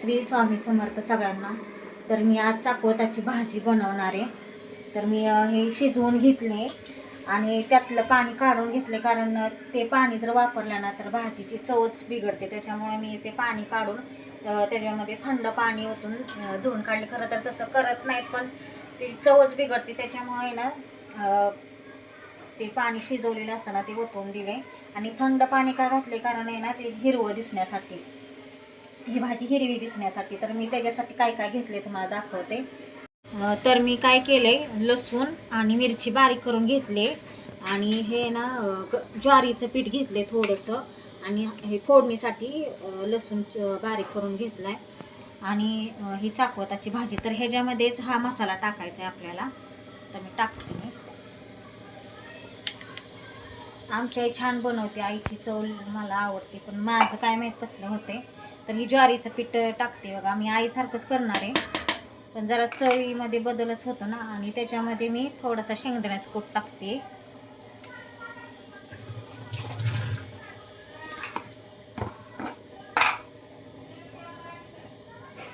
श्री स्वामी समर्थ सगळ्यांना. तर मी आज चाकवताची भाजी बनवणार आहे. तर मी हे शिजवून घेतले आणि त्यातलं पाणी काढून घेतले कारण ते पाणी जर वापरलं ना तर भाजीची चवच बिघडते. त्याच्यामुळे मी ते पाणी काढून त्याच्यामध्ये थंड पाणी ओतून धुवून काढले. खरं तर तसं करत नाहीत पण ती चवच बिघडते. त्याच्यामुळे ना ते पाणी शिजवलेलं असताना ते ओतून दिले. आणि थंड पाणी का घातले? कारण आहे ना ते हिरवं दिसण्यासाठी. ही भाजी हिरवी दिसण्यासाठी तर मी त्याच्यासाठी काय काय घेतले तुम्हाला दाखवते. तर मी काय केले लसूण आणि मिरची बारीक करून घेतले. आणि हे ना ग- ज्वारीचं पीठ घेतले थोडंसं. आणि हे फोडणीसाठी लसूण बारीक करून घेतलाय. आणि ही चाकवताची भाजी. तर ह्याच्यामध्येच हा मसाला टाकायचा आहे आपल्याला. तर मी टाकते. मी आमची आई छान बनवते. आईची चव मला आवडते. पण माझं काय माहीत कसलं होते तर ही ज्वारीचं पीठ टाकते बघा. मी आईसारखंच करणार आहे. पण जरा चवीमध्ये बदलच होतो ना. आणि त्याच्यामध्ये मी थोडासा शेंगदाण्याचं कूट टाकते.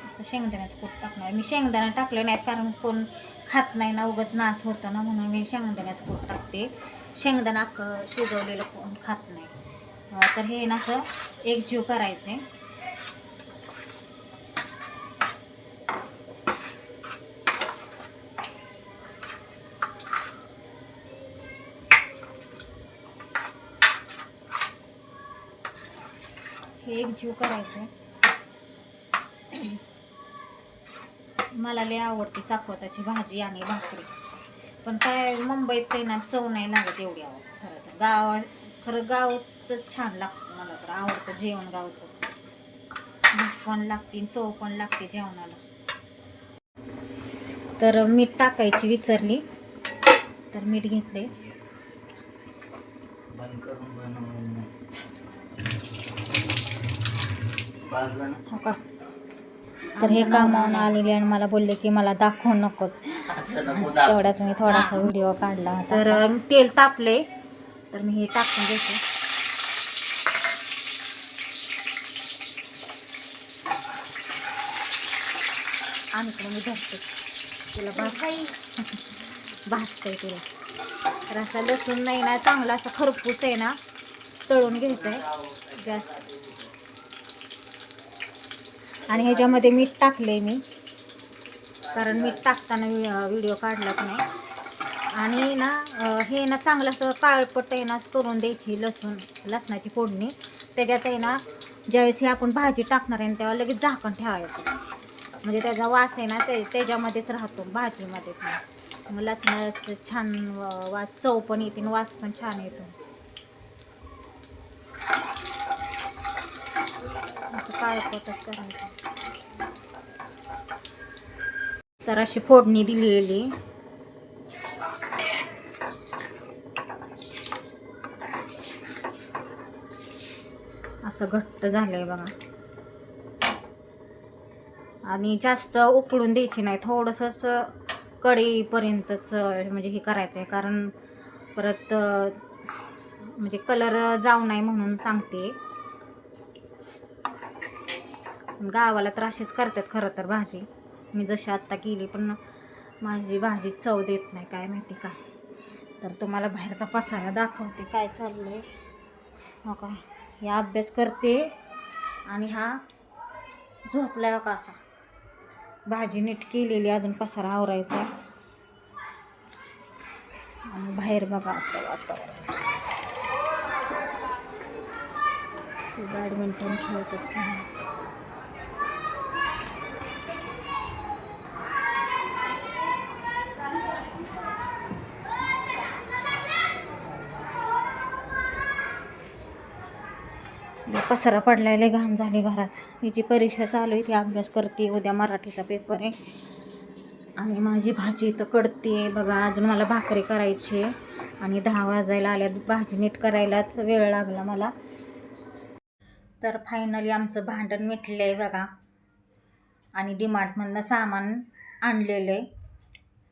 असं शेंगदाण्याचं कूट टाकणार. मी शेंगदाणा टाकले नाहीत कारण कोण खात नाही ना. उगाच नाश होतं ना. म्हणून मी शेंगदाण्याचं कूट टाकते. शेंगदाणा शिजवलेलं कोण खात नाही. तर हे ना असं एकजीव करायचं आहे हे करायचं आहे मला लय आवडते चाकवताची भाजी आणि भाकरी. पण काय मुंबईत काही ना चव नाही लागत एवढी आवड. खरं तर गावा खरं गावचं छान लागतं मला तर. आवडतं जेवण गावचं. भूक पण लागते आणि चव पण लागते जेवणाला. तर मीठ टाकायची विसरली. तर मीठ घेतले बंद करून बनवून भाजलं ना हो का? तर हे कामावून आलेले आणि मला बोलले की मला दाखवू नकोच असं नको दाखवू. तेवढ्यात मी थोडासा व्हिडिओ काढला. तर तेल तापले. तर मी हे टाकून घेते. आणि इकडे मी धरते तुला भाज भाजतंय तुला. तर असा लसूण नाही ना चांगला असा खरपूस आहे ना तळून घ्यायचं आहे गॅस आणि ह्याच्यामध्ये मीठ टाकले मी. कारण मीठ टाकताना व्हिडिओ काढलाच नाही. आणि ना हे ना चांगलं असं काळपट आहे ना करून द्यायची लसूण लसणाची फोडणी. त्याच्यात आहे ना ज्यावेळेस हे आपण भाजी टाकणार आहे तेव्हा लगेच झाकण ठेवायचं. म्हणजे त्याचा वास आहे ना ते त्याच्यामध्येच राहतो भाजीमध्ये मग लसणाचं छान वास चव पण येते आणि वास पण छान येतो. असं करायचं? तर अशी फोडणी दिलेली. असं घट्ट झालंय बघा. आणि जास्त उकळून द्यायची नाही थोडंसंच कढीपर्यंतच म्हणजे हे करायचं आहे कारण परत म्हणजे कलर जाऊ नाही म्हणून सांगते. गावाला तर अशीच करतात खरं तर भाजी. मी जशी आत्ता केली पण माझी भाजी चव देत नाही काय माहिती का? तर तुम्हाला बाहेरचा पसारा दाखवते काय चाललं आहे हो का? या अभ्यास करते आणि हा झोपला आहे हो का असा. भाजी नीट केलेली अजून पसारा आवरायचा. आणि बाहेर बघा असं वातावरण. बॅडमिंटन खेळतात. पसरा पडलाय लय घाम झाली घरात. हिची परीक्षा चालू आहे ती अभ्यास करते. उद्या मराठीचा पेपर आहे. आणि माझी भाजी तर कडते. बघा अजून मला भाकरी करायची आहे. आणि दहा वाजायला आल्या. भाजी नीट करायलाच वेळ लागला मला. तर फायनली आमचं भांडण मिटलं आहे बघा. आणि डीमार्टमधनं सामान आणलेलं आहे.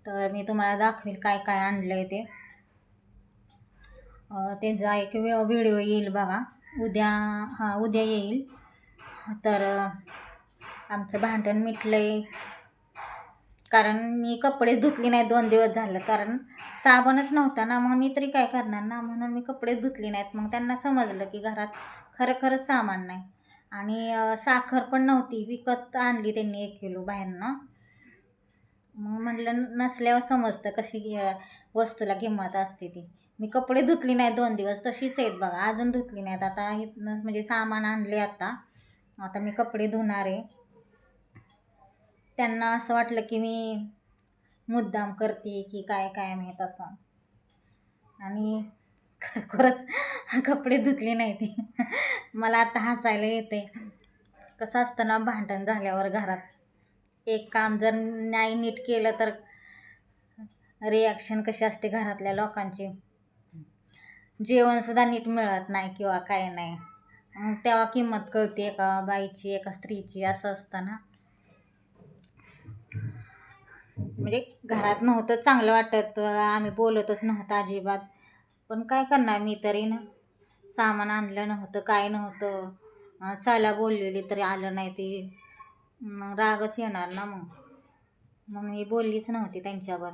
तर मी तुम्हाला दाखवेल काय काय आणलं आहे ते त्यांचा एक व्हिडिओ येईल बघा. उद्या हां उद्या येईल. तर आमचं भांडण मिटलं आहे कारण मी कपडे धुतली नाही दोन दिवस झालं. कारण साबणच नव्हता ना मग मी तरी काय करणार ना? म्हणून मी कपडे धुतली नाहीत. मग त्यांना समजलं की घरात खरं खरंच सामान नाही. आणि साखर पण नव्हती. विकत आणली त्यांनी एक किलो बाहेरनं. मग म्हटलं नसल्यावर समजतं कशी वस्तूला किंमत असते ती. मी कपडे धुतली नाही दोन दिवस तशीच आहेत बघा अजून धुतली नाहीत. आता इथनं म्हणजे सामान आणले आता. आता मी कपडे धुणार आहे. त्यांना असं वाटलं की मी मुद्दाम करते की काय काय माहीत असं. आणि खरंच कपडे धुतले नाही ते मला आता हसायला येते कसं असतं ना भांडण झाल्यावर घरात. एक काम जर नाही नीट केलं तर रिॲक्शन कशी असते घरातल्या लोकांची? जेवणसुद्धा नीट मिळत नाही किंवा काय नाही. मग तेव्हा किंमत कळते एका बाईची एका स्त्रीची असं असतं ना. म्हणजे घरात नव्हतं चांगलं वाटत आम्ही बोलतच नव्हतं अजिबात. पण काय करणार मी तरी ना? सामान आणलं नव्हतं काय नव्हतं. अं, चला बोललेली तरी आलं नाही ते. रागच येणार ना मग. मग मी बोललीच नव्हती त्यांच्यावर.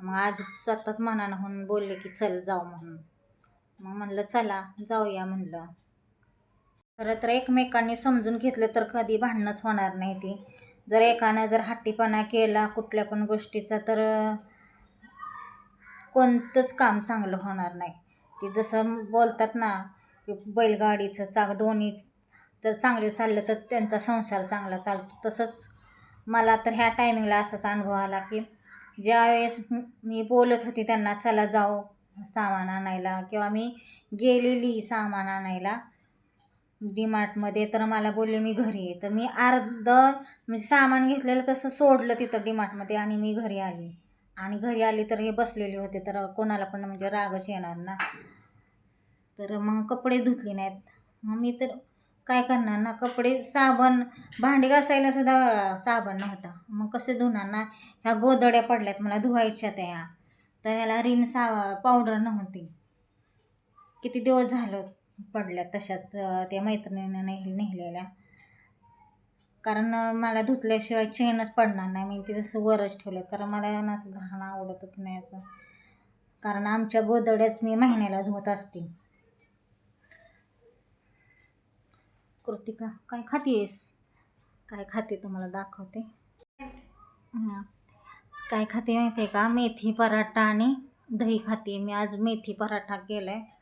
मग आज स्वतःच मनानं होऊन बोलले की चल जाऊ म्हणून. मग म्हणलं चला जाऊया म्हणलं. खरं तर एकमेकांनी समजून घेतलं तर कधी भांडणंच होणार नाही ती. जर एकानं जर हट्टीपणा केला कुठल्या पण गोष्टीचा तर कोणतंच काम चांगलं होणार नाही. ती जसं बोलतात ना की बैलगाडीचं चाक दोन्हीच जर चांगले चाललं तर त्यांचा संसार चांगला चालतो. तसंच मला तर ह्या टायमिंगला असाच अनुभव आला की ज्यावेळेस मी बोलत होती त्यांना चला जाऊ सामान आणायला किंवा मी गेलेली सामान आणायला डीमार्टमध्ये तर मला बोलले मी घरी आहे. तर मी अर्ध म्हणजे सामान घेतलेलं तसं सोडलं तिथं डीमार्टमध्ये आणि मी घरी आली. आणि घरी आली तर हे बसलेले होते तर कोणाला पण म्हणजे रागच येणार ना. तर मग कपडे धुतले नाहीत. मग मी तर काय करणार ना कपडे साबण भांडी घासायला सुद्धा साबण नव्हता. मग कसे धुणार ना? ह्या गोदड्या पडल्यात मला धुवायच्या त्या. तर ह्याला रिन सा पावडर नव्हती किती दिवस झालं पडल्या तशाच त्या मैत्रिणीनं नेह नेहलेल्या. कारण मला धुतल्याशिवाय चेनच पडणार नाही. मी ते तसं वरच ठेवलं कारण मला ना असं घाण आवडतच नाही असं. कारण आमच्या गोदड्याच मी महिन्याला धुवत असते. कृतिका काय खातीयस? काय खाते तुम्हाला दाखवते. हं. काय खाते माहिती आहे का? मेथी पराठा आणि दही खाते. मी आज मेथी पराठा केला आहे